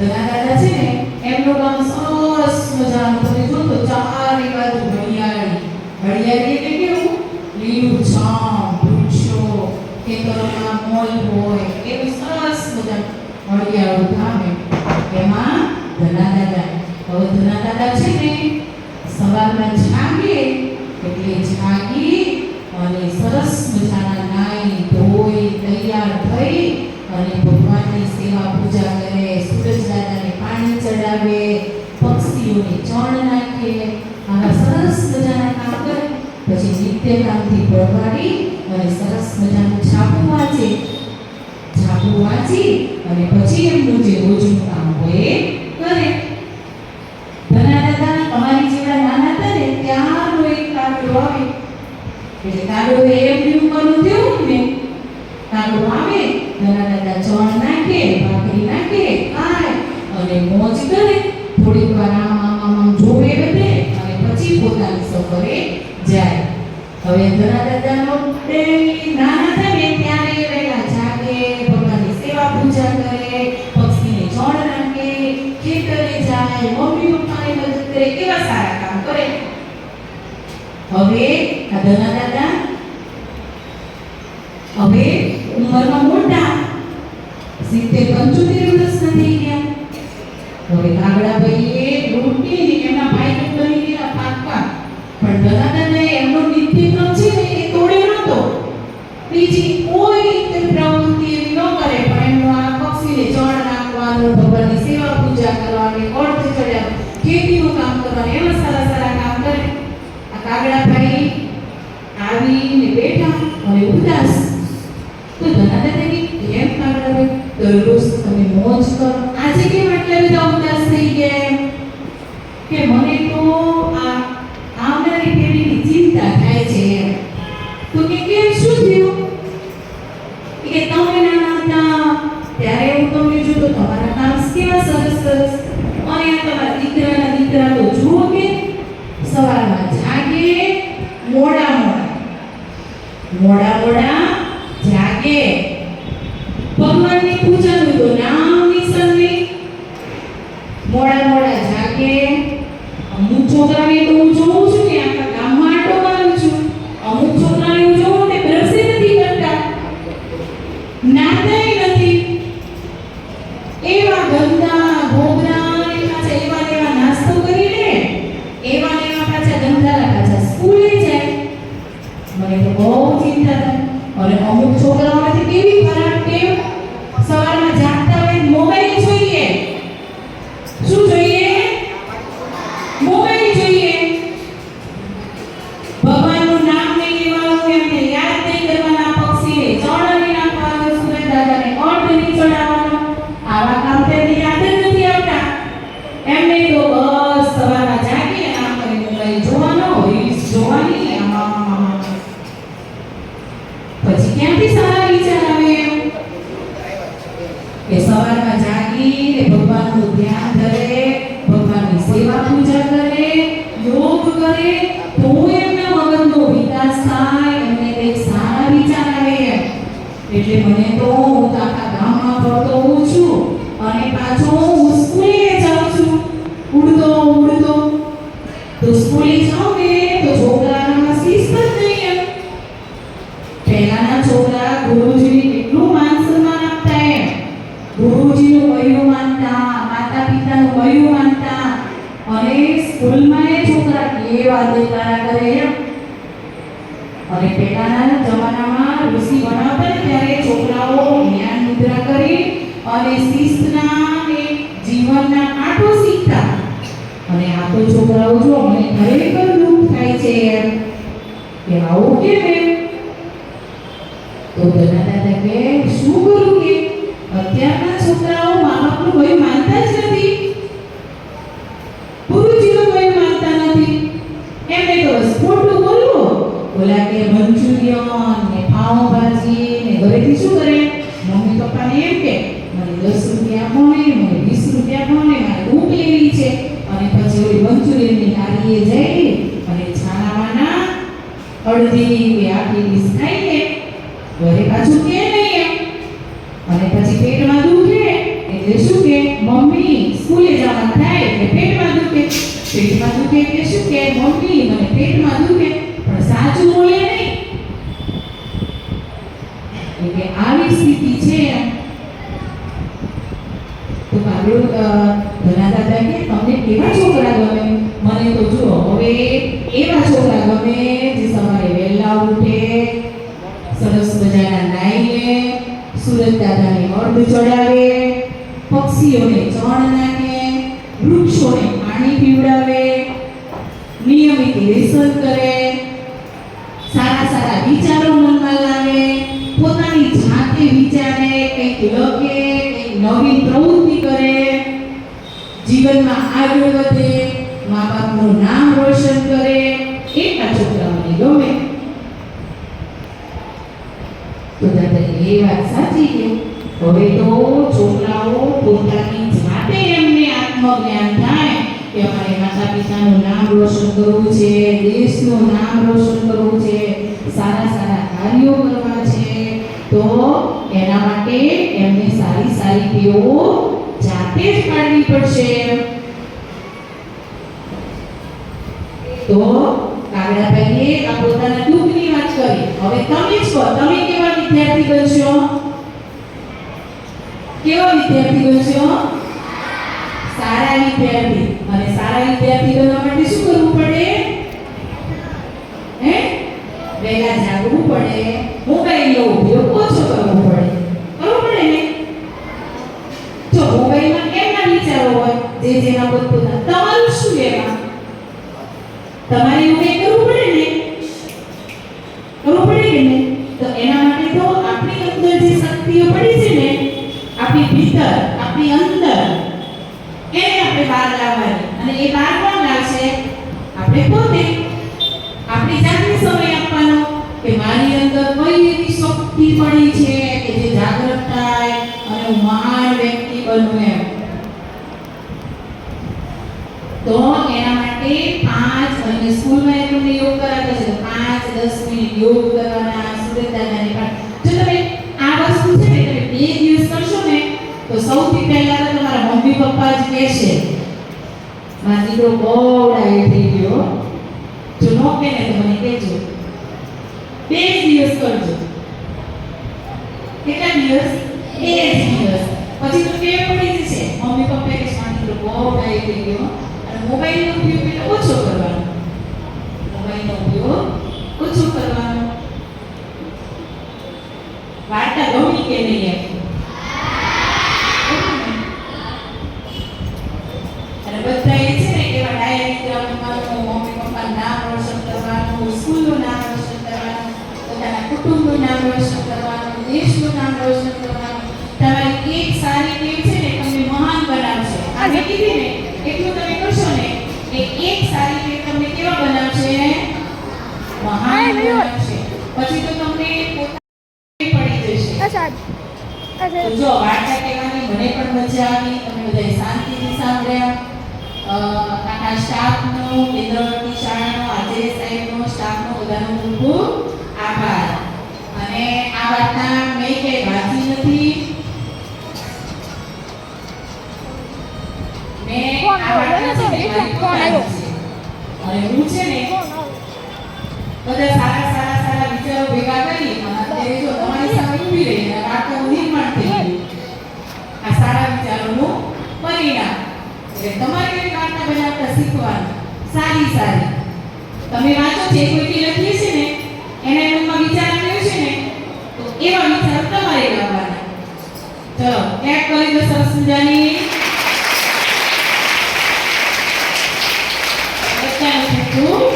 ધના દાદા છે ને, એમનું કામ સરસ મજાનું તમે જો તો ચારે બાજુ હરિયાળી હરિયાળી એટલે કેવું? લીલું છામ, વૃક્ષો ખેતરોમાં મોલ હોય, એવું સરસ મજાનું હરિયાળું ગામ એમાં ધના દાદા હવે ધના દાદા છે ને, સવારમાં જાગે એટલે જાગી અને સરસ મજાના નાઈ ધોઈ તૈયાર થઈ અને ભગવાનની સેવા પૂજા કરે સૂરજ દાદાને પાણી ચડાવે પક્ષીઓને ચણ નાખે આવા સરસ મજાના કામ કરે પછી નિત્ય અને સરસ મજાનું છાપું વાંચે. છાપું વાંચી અને પછી એમનું જે રોજનું કામ હોય કરે. ધના દાદા અમારી જેવા નાના હતા ને ત્યારનો એક કાગડો આવે. એટલે કાગડો એમની ઉંમરનું થયું ને કાગડો આવે, ધના દાદા ચણ નાખે, ભાખરી નાખે, ખાય અને મોજ કરે. થોડીક વાર આમ આમ આમ જોવે બધે અને પછી પોતાની સફરે જાય. હવે ધના દાદાનો નાના હતા ત્યારે વહેલા જાગે, ભગવાનની સેવા પૂજા કરે, પક્ષીને ચણ નાખે ખેતરે જાય, મમ્મી પપ્પાને મદદ કરે કેવા સારા કામ કરે. હવે આ ધના દાદા, હવે ઉંમરમાં મોટા, સિત્તેર પંચોતેર વર્ષના થઈ ગયા. હવે કાગડાભાઈએ રોટી તો ધના દાદાની કેમ કાગડાભાઈ મોડા મોડા જાગે ક્યાંથી સારા વિચાર આવે? કે સવારમાં જાગીને ભગવાનનું ધ્યાન ધરે, ભગવાનની સેવા પૂજા કરે, યોગ કરે, તો એમના મગજનો વિકાસ થાય અને સારા વિચાર આવે એટલે મને તો અને પહેલાના જમાનામાં ઋષિ બનાવતા છોકરાઓ અને શિસ્તના ને જીવનના પાઠો શીખતા. અને આ તો છોકરાઓ જો મને ખરેખર છે એમ. આવું કેમ એમ? દાદા કે શું કરું કે અત્યારના છોકરાઓ મા બાપનું કોઈ માનતા જ નથી ગુરુજીનું કોઈ માનતા નથી તો બસ ખોટું કે મંચુરિયન ને પાવભાજી ને ઘરેથી શું કરે? મમ્મી પપ્પાને એમ કે, મને દસ રૂપિયા આપો મને વીસ રૂપિયા આપો મારે ભૂખ લેવી છે. અને પછી ઓલી મંચુરિયનની હારીએ જઈ અને છાનામાના અડધી કે આખી ડીશ ખાઈ લે ઘરે પાછું કે નહીં અને પછી પેટમાં દુખે, એટલે શું કે, મમ્મી, સ્કૂલે જવાનું થાય એટલે પેટમાં દુખે. પેટમાં દુખે એટલે શું કે, મમ્મી પેટમાં દુખે, પણ સાચું બોલે નહીં. એટલે આવી સ્થિતિ છે તો મારું ઘણા દાદા કે, તમને કેવા છોકરા ગમે? મને તો જુઓ, હવે એવા છોકરા ગમે? જે સવારે વહેલા ઉઠે, સરસ મજાના નાઈને સુરત દાદાને અર્ધ ચડાવે, પક્ષીઓને ચણ નાખે, વૃક્ષોને પાણી પીવડાવે નિયમિત રિસર્ચ કરે, સારા સારા વિચારો મનમાં લાવે, પોતાની જાતે વિચારે, કંઈક લખે, કંઈક નવી પ્રવૃત્તિ કરે. જીવનમાં આગળ વધે, મા બાપનું નામ રોશન કરે એટલા છોકરાઓને ગમે. તો દાદા, એ વાત સાચી કે હવે તો છોકરાઓ પોતાની જાતે એમને આત્મજ્ઞાન કે અમારે માતા પિતાનું નામ રોશન કરવું છે, દેશનું નામ રોશન કરવું છે, સારા સારા કાર્યો કરવા છે, તો એના માટે એમને સારી સારી ટેવો જાતે જ પાડવી પડશે. તો કાગડાભાઈએ આ પોતાના દુઃખની વાત કરી. હવે તમે જ કહો, તમે કેવા વિદ્યાર્થી બનશો? કેવા વિદ્યાર્થી બનશો? સારા વિદ્યાર્થી અને સારા વિદ્યાર્થી બનવા માટે શું કરવું પડે? હે? વહેલા જાગવું પડે. મોબાઈલનો ઉપયોગ ઓછો કરવો પડે. કરવો પડે ને? જો મોબાઈલમાં કેમના વિચારો હોય? જે જેના પોતપોતા તમારું શું એમાં તમારે એવું કરવું પડે ને? કરવું પડે ને તો એના માટે તો આપણી અંદર જે શક્તિઓ પડી છે ને, આપણી ભીતર, આપણી અંદર એને આપણે બહાર લાવવાની. અને એ બહાર કોણ લાવશે? આપણે પોતે. આપણી જાતને સમય આપવાનો કે મારી અંદર કઈ એવી શક્તિ પડી છે કે જે જાગૃત થાય અને હું મહાન વ્યક્તિ બનું એમ. તો એના માટે પાંચ અને સ્કૂલમાં એ તમને યોગ કરાવે છે પાંચ, દસ મિનિટ યોગ કરવાના સુરેદાદાને પણ. જો તમે આ વસ્તુ છે ને તમે બે દિવસ કરશો ને, તો સૌથી પહેલા તો તમારા મમ્મી પપ્પા જ કહેશે મારો દીકરો બહુ ડાયો થઈ ગયો જો નો કહે ને તો મને કહેજો. બે દિવસ કરજો કેટલા દિવસ બે જ દિવસ પછી તો ટેવ પડી જશે મમ્મી પપ્પા કે મારો દીકરો બહુ ડાયો થઈ ગયો અને મોબાઈલનો ઉપયોગ એટલે ઓછો કરવાનો મોબાઈલનો ઉપયોગ ઓછો કરવાનો વાર્તા ગમી કે નહીં એમ અને બધા એ છે ને એવા ડાયરી રમવાનું મમ્મી પપ્પાનું નામ રોશન કરવાનું સ્કૂલનું નામ રોશન કરવાનું પોતાના કુટુંબનું નામ રોશન કરવાનું દેશનું નામ રોશન કરવાનું તમારી એક સારી ટેવ છે ને તમને મહાન બનાવશે આ મેં કીધી ને એટલું તમે કરશો ને કે એક સારી ટેવ તમને કેવા બનાવશે? મહાન બનાવશે. પછી તો તમને પોતાને પડી જશે. અચ્છા જો વાર્તા કહેવાની મને પણ મજા આવી તમે બધાએ શાંતિથી સાંભળ્યા. આખા સ્ટાફનો કેન્દ્રવર્તી શાળાનો આજે સાહેબનો સ્ટાફનો બધાનો ખૂબ ખૂબ આભાર. અને આ વાર્તા મેં કંઈ વાંચી નથી. કોણ છે ને બધા સારા સારા સારા વિચારો ભેગા કરી તમારી સામે ઊભી રહી અને વાર્તાનું નિર્માણ આ સારા વિચારોનું પરિણામ એટલે તમારે વાર્તા બનાવતા શીખવાનું સારી સારી તમે વાંચો જે કોઈથી લખીએ છે ને એના મનમાં વિચાર આવ્યો છે ને એવા વિચારો તમારે ચલો ક્યાંક કરી દો સરસ મજાની. Uhum.